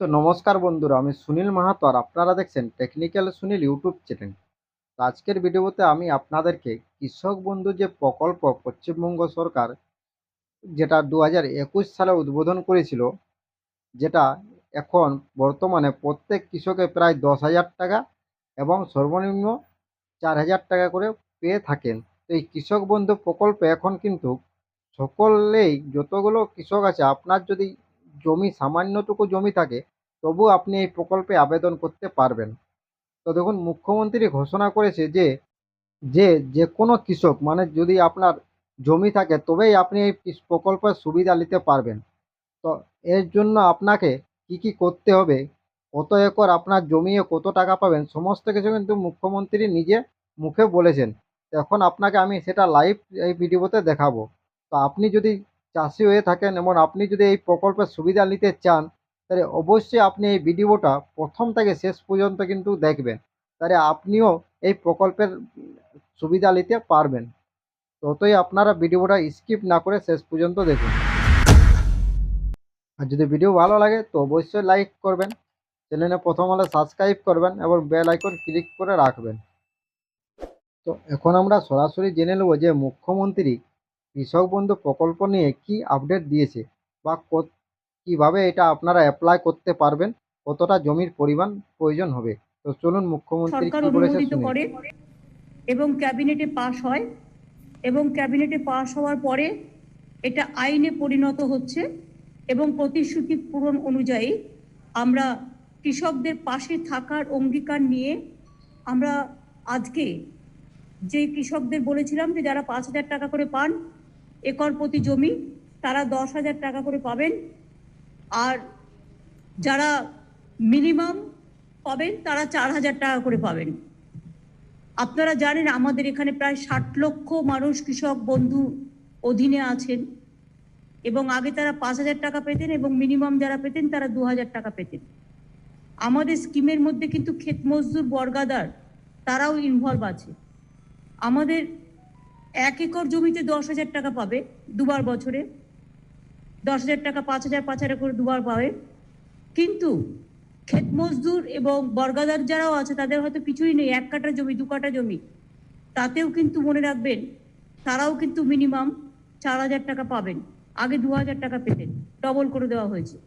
তো নমস্কার বন্ধুরা, আমি সুনীল মাহাতো আর আপনারা দেখছেন টেকনিক্যাল সুনীল ইউটিউব চ্যানেল তো আজকের ভিডিওতে আমি আপনাদেরকে কৃষক বন্ধু যে প্রকল্প পশ্চিমবঙ্গ সরকার, যেটা দু হাজার একুশ সালে উদ্বোধন করেছিল, যেটা এখন বর্তমানে প্রত্যেক কৃষকে প্রায় দশ হাজার টাকা এবং সর্বনিম্ন চার হাজার টাকা করে পেয়ে থাকেন। তো এই কৃষক বন্ধু প্রকল্পে এখন কিন্তু সকলেই যতগুলো কৃষক আছে, আপনার যদি জমি, সামান্যটুকু জমি থাকে তবু আপনি এই প্রকল্পে আবেদন করতে পারবেন। তো দেখুন, মুখ্যমন্ত্রী ঘোষণা করেছে যে যে যে কোনো কৃষক মানে যদি আপনার জমি থাকে, তবেই আপনি এই প্রকল্পের সুবিধা নিতে পারবেন। তো এর জন্য আপনাকে কি কি করতে হবে? কত একর আপনার জমিয়ে কত টাকা পাবেন? সমস্ত কিছু কিন্তু মুখ্যমন্ত্রী নিজে মুখে বলেছেন। এখন আপনাকে আমি সেটা লাইভ এই ভিডিওতে দেখাবো। তো আপনি যদি চাষি হয়ে থাকেন এবং আপনি যদি এই প্রকল্পের সুবিধা নিতে চান, তাহলে অবশ্যই আপনি এই ভিডিওটা প্রথম থেকে শেষ পর্যন্ত কিন্তু দেখবেন। তাহলে আপনিও এই প্রকল্পের সুবিধা নিতে পারবেন। ততই আপনারা ভিডিওটা স্কিপ না করে শেষ পর্যন্ত দেখুন। আর যদি ভিডিও ভালো লাগে, তো অবশ্যই লাইক করবেন, চ্যানেলে প্রথম হলে সাবস্ক্রাইব করবেন এবং বেল আইকন ক্লিক করে রাখবেন। তো এখন আমরা সরাসরি জেনে নেব যে মুখ্যমন্ত্রী কৃষক বন্ধু প্রকল্প নিয়ে কি আপডেট দিয়েছে? বা কীভাবে এটা আপনারা অ্যাপ্লাই করতে পারবেন? কতটা জমির পরিমাণ প্রয়োজন হবে? তো চলুন মুখ্যমন্ত্রী কি বলেছে শুনি করে এবং ক্যাবিনেটে পাশ হয় এবং ক্যাবিনেটে পাশ হওয়ার পরে এটা আইনে পরিণত হচ্ছে এবং প্রতিশ্রুতি পূরণ অনুযায়ী আমরা কৃষকদের পাশে থাকার অঙ্গীকার নিয়ে আমরা আজকে যে কৃষকদের বলেছিলাম যে যারা পাঁচ হাজার টাকা করে পান একর প্রতি জমি তারা দশ হাজার টাকা করে পাবেন। আর যারা মিনিমাম পাবেন, তারা চার হাজার টাকা করে পাবেন। আপনারা জানেন আমাদের এখানে প্রায় ষাট লক্ষ মানুষ কৃষক বন্ধু অধীনে আছেন এবং আগে তারা পাঁচ হাজার টাকা পেতেন এবং মিনিমাম যারা পেতেন, তারা দু হাজার টাকা পেতেন। আমাদের স্কিমের মধ্যে কিন্তু ক্ষেত মজদুর বর্গাদার, তারাও ইনভলভ আছে। আমাদের এক একর জমিতে দশ হাজার টাকা পাবে দুবার বছরে। দশ হাজার টাকা, পাঁচ হাজার পাঁচ হাজার করে দুবার পাবে। কিন্তু ক্ষেত মজদুর এবং বর্গাদার যারাও আছে, তাদের হয়তো কিছুই নেই, এক কাঠা জমি, দু কাঠা জমি। তাতেও কিন্তু মনে রাখবেন, তারাও কিন্তু মিনিমাম চার হাজার টাকা পাবেন। আগে দু হাজার টাকা পেতেন, ডবল করে দেওয়া হয়েছে।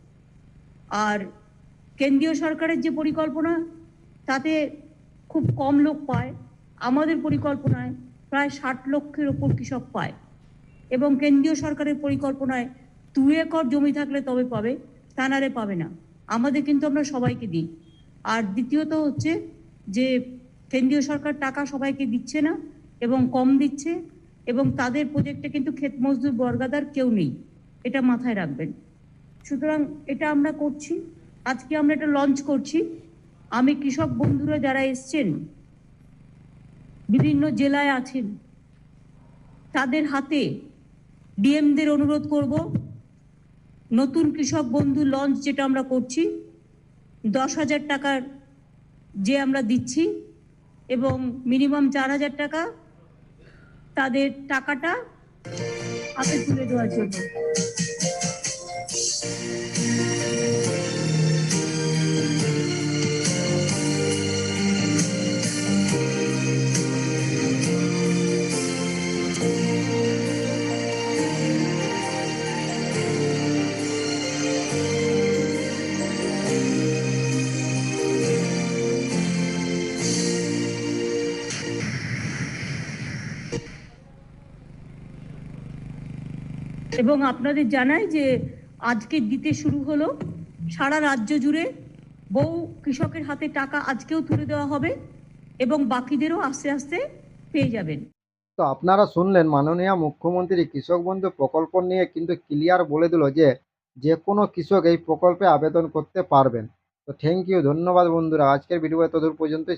আর কেন্দ্রীয় সরকারের যে পরিকল্পনা, তাতে খুব কম লোক পায়। আমাদের পরিকল্পনায় প্রায় ষাট লক্ষের ওপর কৃষক পায়। এবং কেন্দ্রীয় সরকারের পরিকল্পনায় দু একর জমি থাকলে তবে পাবে, তা নাহলে পাবে না। আমাদের কিন্তু আমরা সবাইকে দিই। আর দ্বিতীয়ত হচ্ছে যে, কেন্দ্রীয় সরকার টাকা সবাইকে দিচ্ছে না এবং কম দিচ্ছে এবং তাদের প্রজেক্টে কিন্তু ক্ষেত মজদুর বর্গাদার কেউ নেই। এটা মাথায় রাখবেন। সুতরাং এটা আমরা করছি। আজকে আমরা এটা লঞ্চ করছি। আমি কৃষক বন্ধুরা যারা এসছেন বিভিন্ন জেলায় আছেন। তাদের হাতে ডিএমদের অনুরোধ করব। নতুন কৃষক বন্ধু লঞ্চ যেটা আমরা করছি, দশ হাজার টাকার যে আমরা দিচ্ছি এবং মিনিমাম চার হাজার টাকা তাদের টাকাটা হাতে তুলে দেওয়ার জন্য। এবং আপনাদের জানাই যে আজকে দিতে শুরু হলো। সারা রাজ্য জুড়ে বহু কৃষকের হাতে টাকা আজকেও তুলে দেওয়া হবে এবং বাকিদেরও আস্তে আস্তে পেয়ে যাবেন। তো আপনারা শুনলেন মাননীয় মুখ্যমন্ত্রী কৃষক বন্ধু প্রকল্প নিয়ে কিন্তু ক্লিয়ার বলে দিল যে যে কোনো কৃষক এই প্রকল্পে আবেদন করতে পারবেন। তো থ্যাংক ইউ ধন্যবাদ বন্ধুরা। আজকের ভিডিও এত দূর পর্যন্তই।